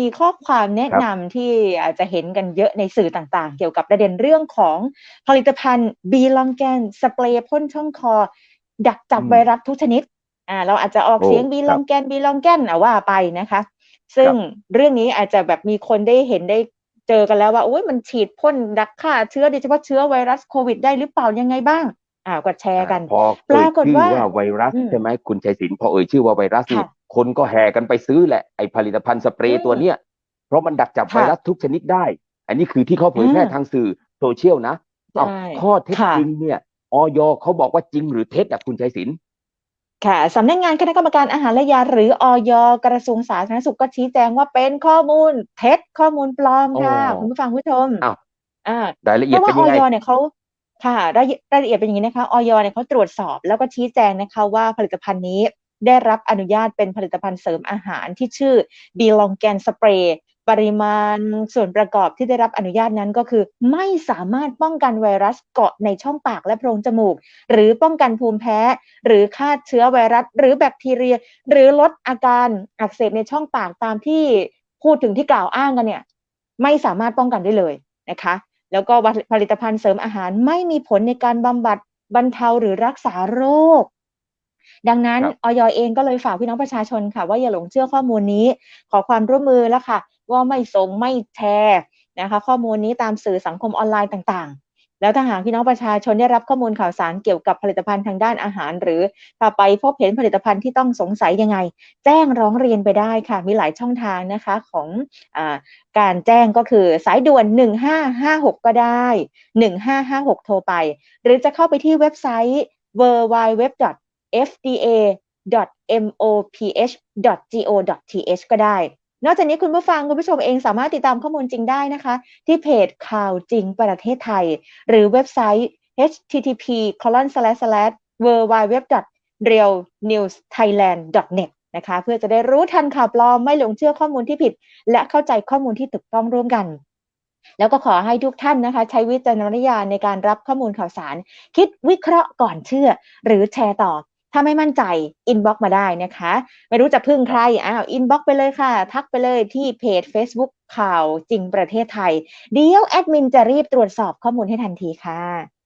มีข้อความแนะครับนำที่อาจจะเห็นกันเยอะในสื่อต่างๆ เกี่ยวกับประเด็นเรื่องของผลิตภัณฑ์บีลองแกนสเปรย์พ่นช่องคอ ดักจับอืมไวรัสทุกชนิดอ่าเราอาจจะออกโอ้เสียงบีคลรัอบงแกนบีลองแกนอะว่าไปนะคะ ซึ่งเรื่องนี้อาจจะแบบมีคนได้เห็นได้เจอกันแล้วว่าโอ้ยมันฉีดพ่นดักฆ่าเชื้อโดยเฉพาะเชื้อไวรัสโควิด ได้หรือเปล่ายังไงบ้างอ่าก็แชร์กันพอปรากฏเอ่ยชื่อว่าว่าไวรัสอืมใช่ไหมคุณชัยศิลป์พอเอ่ยชื่อว่าไวรัสนี่ ค่ะคนก็แห่กันไปซื้อแหละไอผลิตภัณฑ์สเปรอืย์มตัวเนี้ย เพราะมันดักจับค่ะไวรัสทุกชนิดได้ อันนี้คือที่เขาเผยแพร่อ่าทางสื่อโซเชียลนะเอ้าใช่ข้อเท็จค่ะจริงเนี่ยออยเขาบอกว่าจริงหรือเท็จอะคุณชัยศิลป์ค่ะสำนักงานคณะกรรมการอาหารและยา หรืออยกระทรวงสาธารณสุขก็ชี้แจงว่าเป็นข้อมูลเท็จข้อมูลปลอมค่ะอ๋อคุณผู้ฟังผู้ชมอ้าวอ่ารายละเพเอียดราะเป็ว่านอยังไงอยเนี่ยเขาค่ะรายรายละเอียดเป็นอย่างนี้นะคะออยเนี่ยเขาตรวจสอบแล้วก็ชี้แจงนะคะว่าผลิตภัณฑ์นี้ ได้รับอนุญาตเป็นผลิตภัณฑ์เสริมอาหารที่ชื่อบีลองแกนสเปรย์ปริมาณส่วนประกอบที่ได้รับอนุญาตนั้นก็คือ ไม่สามารถป้องกันไวรัสเกาะในช่องปากและโพรงจมูก หรือป้องกันภูมิแพ้ หรือฆ่าเชื้อไวรัส หรือแบคทีเรีย หรือลดอาการอักเสบในช่องปากตามที่พูดถึงที่กล่าวอ้างกันเนี่ย ไม่สามารถป้องกันได้เลยนะคะ แล้วก็ผลิตภัณฑ์เสริมอาหารไม่มีผลในการบำบัดบรรเทาหรือรักษาโรค ดังนั้นครับออยเองก็เลยฝากพี่น้องประชาชนค่ะ ว่าอย่าหลงเชื่อข้อมูลนี้ ขอความร่วมมือแล้วค่ะ ว่าไม่ส่งไม่แชร์นะคะ ข้อมูลนี้ตามสื่อสังคมออนไลน์ต่างๆ แล้วถ้าหากพี่น้องประชาชนได้รับข้อมูลข่าวสารเกี่ยวกับผลิตภัณฑ์ทางด้านอาหาร หรือถ้าไปพบเห็นผลิตภัณฑ์ที่ต้องสงสัยยังไง แจ้งร้องเรียนไปได้ค่ะ มีหลายช่องทางนะคะของอาการแจ้งก็คือสายด่วน 1556 ก็ได้ 1556 โทรไป หรือจะเข้าไปที่เว็บไซต์ fda.moph.go.th ก็ได้ นอกจากนี้คุณผู้ฟังคุณผู้ชมเองสามารถติดตามข้อมูลจริงได้นะคะ ที่เพจข่าวจริงประเทศไทย หรือเว็บไซต์ http www.realnewsthailand.net นะคะเพื่อจะได้รู้ทันข่าวปลอมไม่หลงเชื่อข้อมูลที่ผิด และเข้าใจข้อมูลที่ถูกต้องร่วมกัน แล้วก็ขอให้ทุกท่านนะคะ ใช้วิจารณญาณในการรับข้อมูลข่าวสาร คิดวิเคราะห์ก่อนเชื่อ หรือแชร์ต่อ ถ้าไม่มั่นใจอินบ็อกมาได้นะคะ ไม่รู้จะพึ่งใครอ้าวอินบ็อกไปเลยค่ะ ทักไปเลยที่เพจ Facebook ข่าวจริงประเทศไทย เดี๋ยวแอดมินจะรีบตรวจสอบข้อมูลให้ทันทีค่ะ